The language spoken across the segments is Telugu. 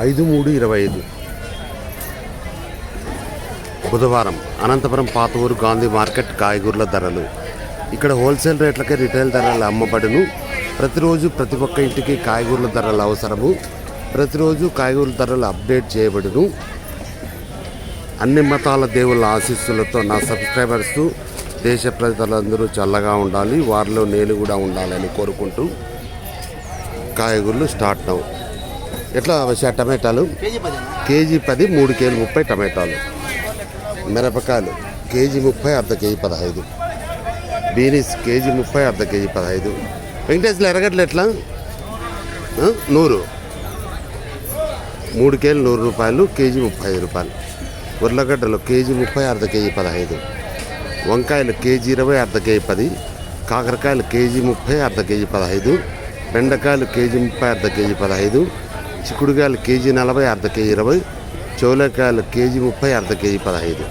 ఐదు మూడు ఇరవై ఐదు. బుధవారం అనంతపురం పాతూరు గాంధీ మార్కెట్ కాయగూరల ధరలు. ఇక్కడ హోల్సేల్ రేట్లకే రిటైల్ ధరలు అమ్మబడును. ప్రతిరోజు ప్రతి ఒక్క ఇంటికి కాయగూరల ధరలు అవసరము. ప్రతిరోజు కాయగూరల ధరలు అప్డేట్ చేయబడును. అన్ని మతాల దేవుళ్ళ ఆశీస్సులతో నా సబ్స్క్రైబర్స్ దేశ ప్రజలందరూ చల్లగా ఉండాలి వారిలో నేను కూడా ఉండాలని కోరుకుంటూ కాయగూరలు స్టార్ట్ అవు ఎట్లా వచ్చా టమాటాలు? కేజీ పది మూడు కేజీ ముప్పై టమాటాలు. మిరపకాయలు కేజీ ముప్పై అర్ధ కేజీ పదహైదు. బీనీస్ కేజీ ముప్పై అర్ధ కేజీ పదహైదు. వెంకటేశ్వర ఎరగట్లు ఎట్లా? నూరు. మూడు కేజీలు నూరు రూపాయలు కేజీ ముప్పై ఐదు రూపాయలు. ఉర్లగడ్డలు కేజీ ముప్పై అర్ధ కేజీ పదహైదు. వంకాయలు కేజీ ఇరవై అర్ధ కేజీ పది. కాకరకాయలు కేజీ ముప్పై అర్ధ కేజీ పదహైదు. బెండకాయలు కేజీ ముప్పై అర్ధ కేజీ పదహైదు. చిక్కుడుకాయలు కేజీ నలభై అర్ధ కేజీ ఇరవై చౌలకాయలు కేజీ ముప్పై అర్ధ కేజీ పదహైదు.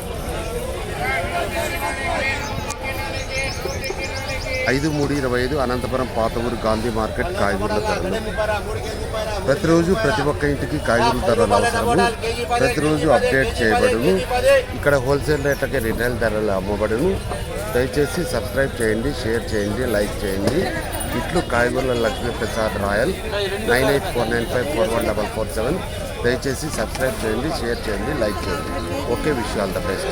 ఐదు మూడు ఇరవై ఐదు అనంతపురం పాత ఊరు గాంధీ మార్కెట్ కాయగూరల ధరలు. ప్రతిరోజు ప్రతి ఒక్క ఇంటికి కాయగూరల ధరలు అవసరము. ప్రతిరోజు అప్డేట్ చేయబడును. ఇక్కడ హోల్సేల్ రేట్లకి రిటైల్ ధరలు అమ్మబడును. దయచేసి సబ్స్క్రైబ్ చేయండి షేర్ చేయండి లైక్ చేయండి. ఇట్లు కాయగూరల Lakshmi Prasad Rayal. Nine eight four nine five four one double four seven. దయచేసి సబ్స్క్రైబ్ చేయండి షేర్ చేయండి లైక్ చేయండి. ఓకే విషయాలు ద బెస్ట్.